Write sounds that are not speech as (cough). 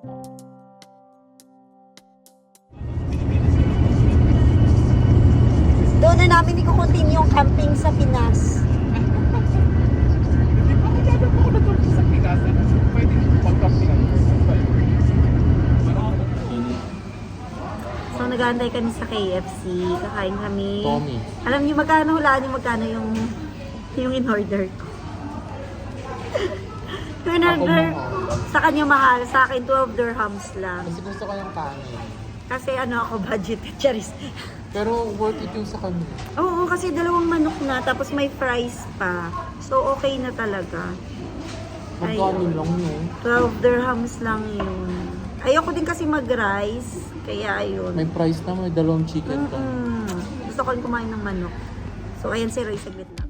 Doon na namin i-continue yung camping sa Pinas. So, nag-aantay kami sa KFC. Kakain kami. Tommy. Alam niyo magkano, hulaan niyo magkano yung yung in-order ko. Mahal. sa kanya mahal. Sa akin, 12 dirhams lang. Kasi gusto ko yung kanin. Kasi ano ako, budget. (laughs) Charis. Pero worth it yung sa kanya. Oo, kasi dalawang manok na, tapos may fries pa. So, okay na talaga. Magkano Ayun. lang yun? 12 dirhams lang yun. Ayoko din kasi mag-rice, kaya ayun. May price na, may dalawang chicken ka. Mm-mm. Gusto ko rin kumain ng manok. So, ayan si Roy, saglit lang.